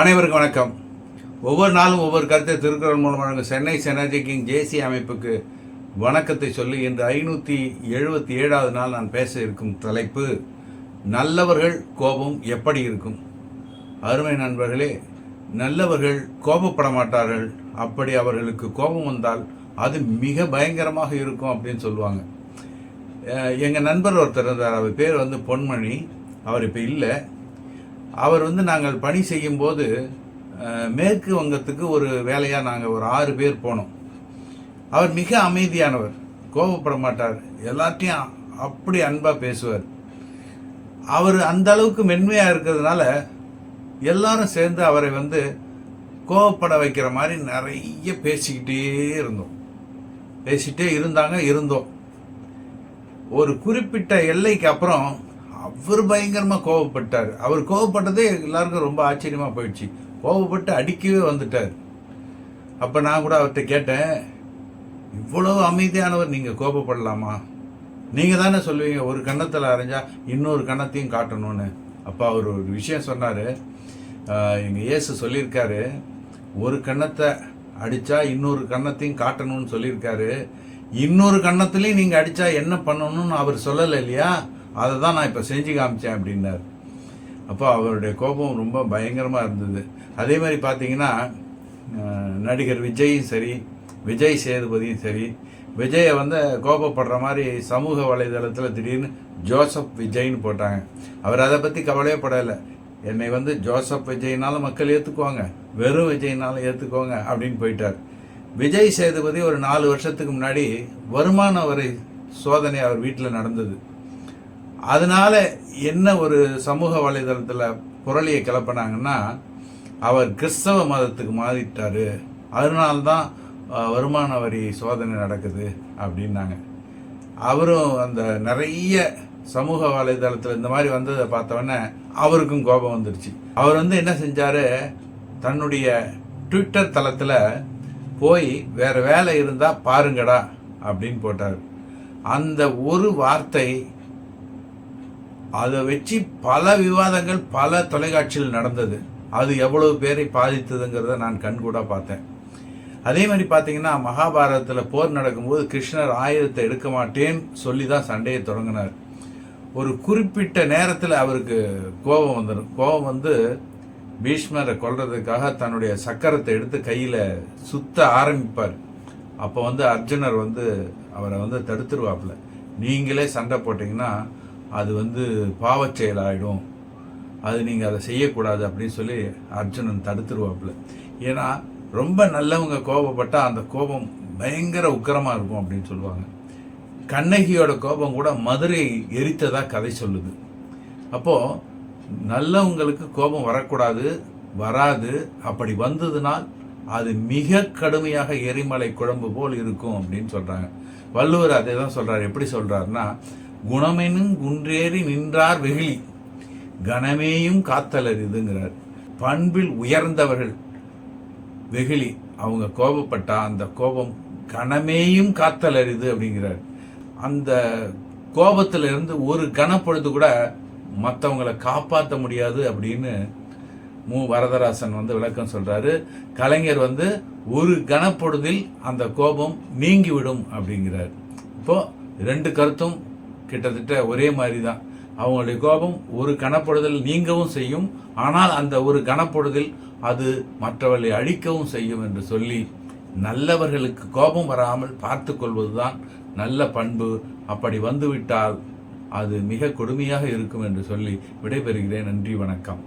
அனைவருக்கும் வணக்கம். ஒவ்வொரு நாளும் ஒவ்வொரு கருத்தை திருக்குறள் மூலம் வழங்கும் சென்னை செனர்ஜி கிங் ஜேசி அமைப்புக்கு வணக்கத்தை சொல்லி இன்று ஐநூற்றி எழுபத்தி ஏழாவது நாள் நான் பேச இருக்கும் தலைப்பு நல்லவர்கள் கோபம் எப்படி இருக்கும்? அருமை நண்பர்களே நல்லவர்கள் கோபப்பட மாட்டார்கள். அப்படி அவர்களுக்கு கோபம் வந்தால் அது மிக பயங்கரமாக இருக்கும் அப்படின்னு சொல்லுவாங்க. எங்கள் நண்பர் ஒருத்தர் இருந்தார். அவர் பேர் வந்து பொன்மணி. அவர் இப்போ இல்லை. அவர் வந்து நாங்கள் பணி செய்யும்போது மேற்கு வங்கத்துக்கு ஒரு வேலையாக நாங்கள் ஒரு ஆறு பேர் போனோம். அவர் மிக அமைதியானவர் கோபப்பட மாட்டார் எல்லாத்தையும் அப்படி அன்பாக பேசுவார். அவர் அந்த அளவுக்கு மென்மையாக இருக்கிறதுனால எல்லாரும் சேர்ந்து அவரை வந்து கோவப்பட வைக்கிற மாதிரி நிறைய பேசிக்கிட்டே இருந்தோம். பேசிக்கிட்டே இருந்தாங்க இருந்தோம். ஒரு குறிப்பிட்ட எல்லைக்கு அப்புறம் அவர் பயங்கரமாக கோவப்பட்டார் அவர் கோவப்பட்டதே எல்லாருக்கும் ரொம்ப ஆச்சரியமாக போயிடுச்சு. கோவப்பட்டு அடிக்கவே வந்துட்டார். அப்போ நான் கூட அவர்கிட்ட கேட்டேன் இவ்வளவு அமைதியானவர் நீங்கள் கோபப்படலாமா? நீங்கள் தானே சொல்லுவீங்க ஒரு கன்னத்தில் அரைஞ்சா இன்னொரு கன்னத்தையும் காட்டணும்னு. அப்போ அவர் ஒரு விஷயம் சொன்னார். எங்கள் இயேசு சொல்லியிருக்காரு ஒரு கன்னத்தை அடித்தா இன்னொரு கன்னத்தையும் காட்டணும்னு சொல்லியிருக்காரு. இன்னொரு கன்னத்துலேயும் நீங்கள் அடித்தா என்ன பண்ணணும்னு அவர் சொல்லலை இல்லையா? அதை தான் நான் இப்போ செஞ்சு காமிச்சேன் அப்படின்னார். அப்போ அவருடைய கோபம் ரொம்ப பயங்கரமாக இருந்தது. அதே மாதிரி பார்த்தீங்கன்னா நடிகர் விஜயும் சரி விஜய் சேதுபதியும் சரி விஜயை வந்து கோபப்படுற மாதிரி சமூக வலைதளத்தில் திடீர்னு ஜோசப் விஜய்னு போட்டாங்க. அவர் அதை பற்றி கவலையே படலை. என்னை வந்து ஜோசப் விஜய்னாலும் மக்கள் ஏற்றுக்குவாங்க வெறும் விஜய்னாலும் ஏற்றுக்குவாங்க அப்படின்னு போயிட்டார். விஜய் சேதுபதி ஒரு நாலு வருஷத்துக்கு முன்னாடி வருமான வரி சோதனை அவர் வீட்டில் நடந்தது. அதனால என்ன ஒரு சமூக வலைதளத்தில் புரளியை கிளப்பினாங்கன்னா அவர் கிறிஸ்தவ மதத்துக்கு மாறிட்டார். அதனால்தான் வருமான வரி சோதனை நடக்குது அப்படின்னாங்க. அவரும் அந்த நிறைய சமூக வலைதளத்தில் இந்த மாதிரி வந்ததை பார்த்தவொடனே அவருக்கும் கோபம் வந்துருச்சு. அவர் வந்து என்ன செஞ்சார்? தன்னுடைய ட்விட்டர் தளத்தில் போய் வேறு வேலை இருந்தால் பாருங்கடா அப்படின்னு போட்டார். அந்த ஒரு வார்த்தை அதை வச்சு பல விவாதங்கள் பல தொலைக்காட்சியில் நடந்தது. அது எவ்வளவு பேரை பாதித்ததுங்கிறத நான் கண்கூட பார்த்தேன். அதே மாதிரி பார்த்தீங்கன்னா மகாபாரதத்தில் போர் நடக்கும்போது கிருஷ்ணர் ஆயுதத்தை எடுக்க மாட்டேன்னு சொல்லி தான் சண்டையை தொடங்கினார். ஒரு குறிப்பிட்ட நேரத்தில் அவருக்கு கோபம் வந்துடும் கோபம் வந்து பீஷ்மரை கொல்றதுக்காக தன்னுடைய சக்கரத்தை எடுத்து கையில் சுத்த ஆரம்பிப்பார். அப்போ வந்து அர்ஜுனர் வந்து அவரை வந்து தடுத்துருவாப்புல. நீங்களே சண்டை போட்டிங்கன்னா அது வந்து பாவச் ஆகிடும் அது நீங்கள் அதை செய்யக்கூடாது அப்படின்னு சொல்லி அர்ஜுனன் தடுத்துருவாப்புல. ஏன்னா ரொம்ப நல்லவங்க கோபப்பட்டால் அந்த கோபம் பயங்கர உக்கரமாக இருக்கும் அப்படின்னு சொல்லுவாங்க. கண்ணகியோட கோபம் கூட மதுரை எரித்ததாக கதை சொல்லுது. அப்போது நல்லவங்களுக்கு கோபம் வரக்கூடாது வராது. அப்படி வந்ததுனால் அது மிக கடுமையாக எரிமலை குழம்பு போல் இருக்கும் அப்படின்னு சொல்கிறாங்க வள்ளுவர் அதை தான் சொல்கிறார் எப்படி சொல்கிறாருன்னா குணமெனும் குன்றேறி நின்றார் வெகுளி. கணமேயும் காத்தலரிதுங்கிறார் பண்பில் உயர்ந்தவர்கள் வெகுளி. அவங்க கோபப்பட்டா அந்த கோபம் கணமேயும் காத்தலரிது அப்படிங்கிறார். அந்த கோபத்துல இருந்து ஒரு கணப்பொழுது கூட மற்றவங்களை காப்பாற்ற முடியாது அப்படின்னு மு. வரதராசன் வந்து விளக்கம் சொல்றாரு. கலைஞர் வந்து ஒரு கணப்பொழுதில் அந்த கோபம் நீங்கிவிடும் அப்படிங்கிறார். இப்போ ரெண்டு கருத்தும் கிட்டத்தட்ட ஒரே மாதிரி தான் அவங்களுடைய கோபம் ஒரு கணப்பொழுதில் நீங்கவும் செய்யும். ஆனால் அந்த ஒரு கணப்பொழுதில் அது மற்றவர்களை அழிக்கவும் செய்யும் என்று சொல்லி நல்லவர்களுக்கு கோபம் வராமல் பார்த்து கொள்வதுதான் நல்ல பண்பு. அப்படி வந்துவிட்டால் அது மிக கொடுமையாக இருக்கும் என்று சொல்லி விடைபெறுகிறேன். நன்றி வணக்கம்.